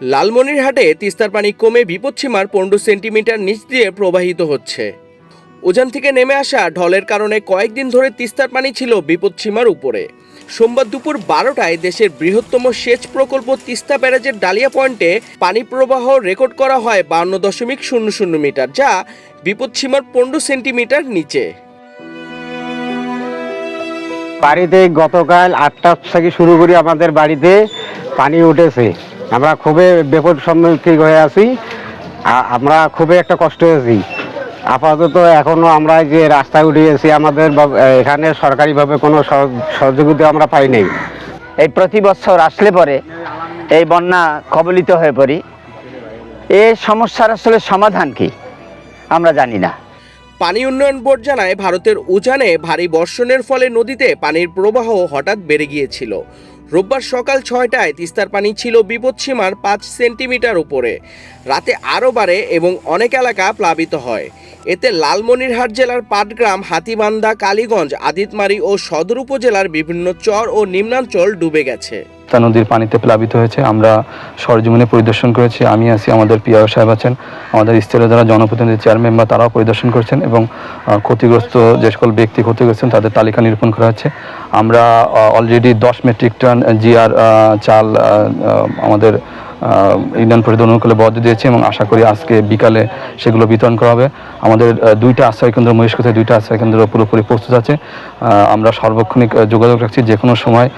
লালমনিরহাটে তিস্তার পানি কমে বিপদসীমার পনেরো সেন্টিমিটার নিচ দিয়ে প্রবাহিত হচ্ছে। উজান থেকে নেমে আসা ঢলের কারণে কয়েকদিন ধরে তিস্তার পানি ছিল বিপদসীমার উপরে। সোমবার দুপুর বারোটায় দেশের বৃহত্তম সেচ প্রকল্প তিস্তা ব্যারাজের ডালিয়া পয়েন্টে পানি প্রবাহ রেকর্ড করা হয় বান্ন দশমিক শূন্য শূন্য মিটার, যা বিপদসীমার পনেরো সেন্টিমিটার নিচে। বাড়িতে গতকাল আটটা থেকে শুরু করি আমাদের বাড়িতে পানি উঠেছে। আমরা খুবই বিপদ সম্মুখীন হয়ে আছি। আমরা খুবই একটা কষ্ট হয়েছি। আপাতত এখনও আমরা যে রাস্তায় উঠে গেছি আমাদের এখানে সরকারিভাবে কোনো সহযোগিতা আমরা পাই নাই। এই প্রতি বছর আসলে পরে এই বন্যা কবলিত হয়ে পড়ি। এই সমস্যার আসলে সমাধান কি? আমরা জানি না। পানি উন্নয়ন বোর্ড জানায় ভারতের উজানে ভারী বর্ষণের ফলে নদীতে পানির প্রবাহ হঠাৎ বেড়ে গিয়েছিল। রোববার সকাল ছয়টায় তিস্তার পানি ছিল বিপদসীমার পাঁচ সেন্টিমিটার উপরে। রাতে আরও বাড়ে এবং অনেক এলাকা প্লাবিত হয়। এতে লালমনিরহাট জেলার পাটগ্রাম, হাতিবান্ধা, কালীগঞ্জ, আদিতমারি ও সদর উপজেলার বিভিন্ন চর ও নিম্নাঞ্চল ডুবে গেছে। তিস্তা নদীর পানিতে প্লাবিত হয়েছে। আমরা সরজমিনে পরিদর্শন করেছি। আমি আছি আমাদের পিআর সাহেব আছেন। আমাদের স্থলে যারা জনপ্রতিনিধি, চেয়ারম্যান বা তারাও পরিদর্শন করছেন এবং ক্ষতিগ্রস্ত যে সকল ব্যক্তি ক্ষতিগ্রস্ত তাদের তালিকা নিরূপণ করা হচ্ছে। আমরা অলরেডি দশ মেট্রিক টন জিয়ার চাল আমাদের ইউনিয়ন পরিষদ অনুকূলে বরাদ্দ দিয়েছে এবং আশা করি আজকে বিকালে সেগুলো বিতরণ করা হবে। আমাদের দুইটা আশ্রয় কেন্দ্র মহেশকোথায় দুইটা আশ্রয় কেন্দ্র পুরোপুরি প্রস্তুত আছে। আমরা সার্বক্ষণিক যোগাযোগ রাখছি যে কোনো সময়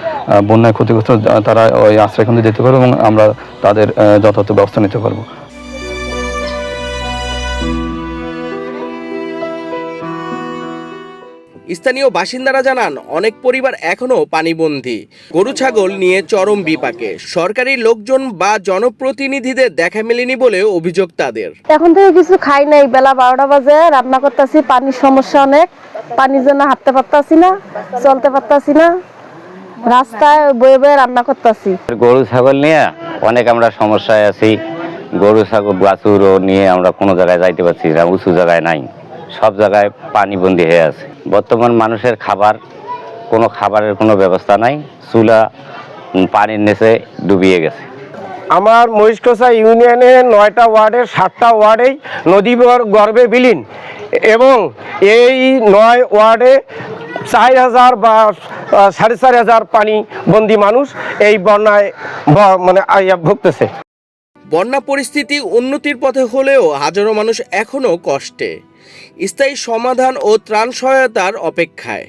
বন্যায় ক্ষতিগ্রস্ত তারা ওই আশ্রয় কেন্দ্রে যেতে পারবে এবং আমরা তাদের যথাযথ ব্যবস্থা নিতে পারব। স্থানীয় বাসিন্দারা জানান অনেক পরিবার এখনও পানিবন্দী। গরু ছাগল নিয়ে চরম বিপাকে। সরকারি লোকজন বা জনপ্রতিনিধিদের দেখা মেলেনি বলে অভিযোগ তাদের। এখন থেকে কিছু খাই নাই বেলা বারোটা বাজে রান্না করতেছি পানির সমস্যা অনেক। পানির জন্য হাঁটতে পারতাছি না চলতে পারতাছি না। রাস্তায় বয়ে বয়ে রান্না করতেছি। গরু ছাগল নিয়ে অনেক আমরা সমস্যায় আছি। গরু ছাগল বাছুরও নিয়ে আমরা কোনো জায়গায় যাইতে পারছি না উঁচু জায়গায় নাই। সব জায়গায় পানিবন্দি হয়ে আছে। বর্তমান মানুষের খাবার, কোনো খাবারের কোনো ব্যবস্থা নাই, চুলা পানির নিচে ডুবিয়ে গেছে। আমার মহিষকোষা ইউনিয়নে নয়টা ওয়ার্ডের সাতটা ওয়ার্ডেই নদী গর- গর্ভে বিলীন এবং এই নয় ওয়ার্ডে চার হাজার বা সাড়ে চার হাজার পানি বন্দি মানুষ এই বন্যায় মানে ভুগতেছে। বন্যা পরিস্থিতি উন্নতির পথে হলেও হাজারো মানুষ এখনও কষ্টে। স্থায়ী সমাধান ও ত্রাণ সহায়তার অপেক্ষায়।